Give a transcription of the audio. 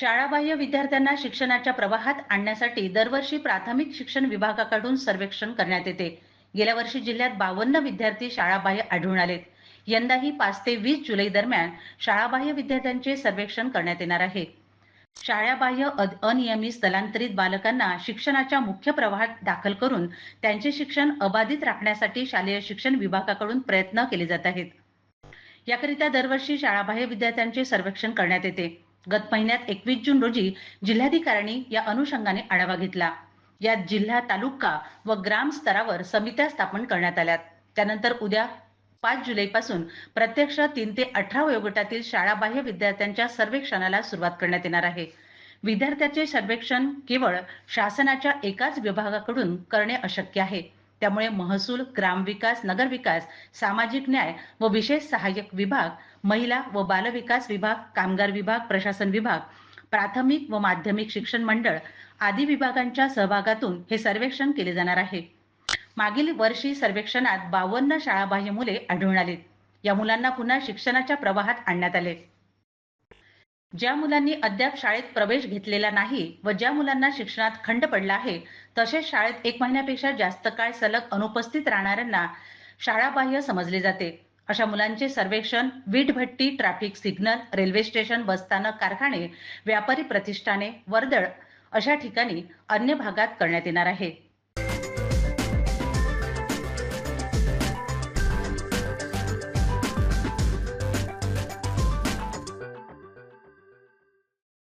शाळाबाह्य विद्यार्थ्यांना शिक्षणाच्या प्रवाहात आणण्यासाठी दरवर्षी प्राथमिक शिक्षण विभागाकडून सर्वेक्षण करण्यात येते. गेल्या वर्षी जिल्ह्यात बावन्न विद्यार्थी शाळाबाह्य आढळून आलेत. यंदाही पाच ते वीस जुलै दरम्यान शाळाबाह्य विद्यार्थ्यांचे सर्वेक्षण करण्यात येणार आहे. शाळाबाह्य अद- अनियमित स्थलांतरित बालकांना शिक्षणाच्या मुख्य प्रवाहात दाखल करून त्यांचे शिक्षण अबाधित राखण्यासाठी शालेय शिक्षण विभागाकडून प्रयत्न केले जात आहेत. याकरिता दरवर्षी शाळाबाह्य विद्यार्थ्यांचे सर्वेक्षण करण्यात येते. गत महिन्यात एकवीस जून रोजी जिल्हाधिकाऱ्यांनी या अनुषंगाने आढावा घेतला. यात जिल्हा तालुका व ग्राम स्तरावर समित्या स्थापन करण्यात आल्यात. त्यानंतर उद्या पाच जुलैपासून प्रत्यक्ष तीन ते अठरा वयोगटातील शाळाबाह्य विद्यार्थ्यांच्या सर्वेक्षणाला सुरुवात करण्यात येणार आहे. विद्यार्थ्याचे सर्वेक्षण केवळ शासनाच्या एकाच विभागाकडून करणे अशक्य आहे. त्यामुळे महसूल ग्रामविकास नगरविकास सामाजिक न्याय व विशेष सहाय्यक विभाग महिला व बालविकास विभाग कामगार विभाग प्रशासन विभाग प्राथमिक व माध्यमिक शिक्षण मंडळ आदी विभागांच्या सहभागातून हे सर्वेक्षण केले जाणार आहे. मागील वर्षी सर्वेक्षणात बावन्न शाळाबाह्य मुले आढळून आली. या मुलांना पुन्हा शिक्षणाच्या प्रवाहात आणण्यात आले. ज्या मुलांनी अद्याप शाळेत प्रवेश घेतलेला नाही व ज्या मुलांना शिक्षणात खंड पडला आहे तसेच शाळेत एक महिन्यापेक्षा जास्त काळ सलग अनुपस्थित राहणाऱ्यांना शाळाबाह्य समजले जाते. अशा मुलांचे सर्वेक्षण वीटभट्टी ट्रॅफिक सिग्नल रेल्वे स्टेशन बसस्थानक कारखाने व्यापारी प्रतिष्ठाने वर्दळ अशा ठिकाणी अन्य भागात करण्यात येणार आहे.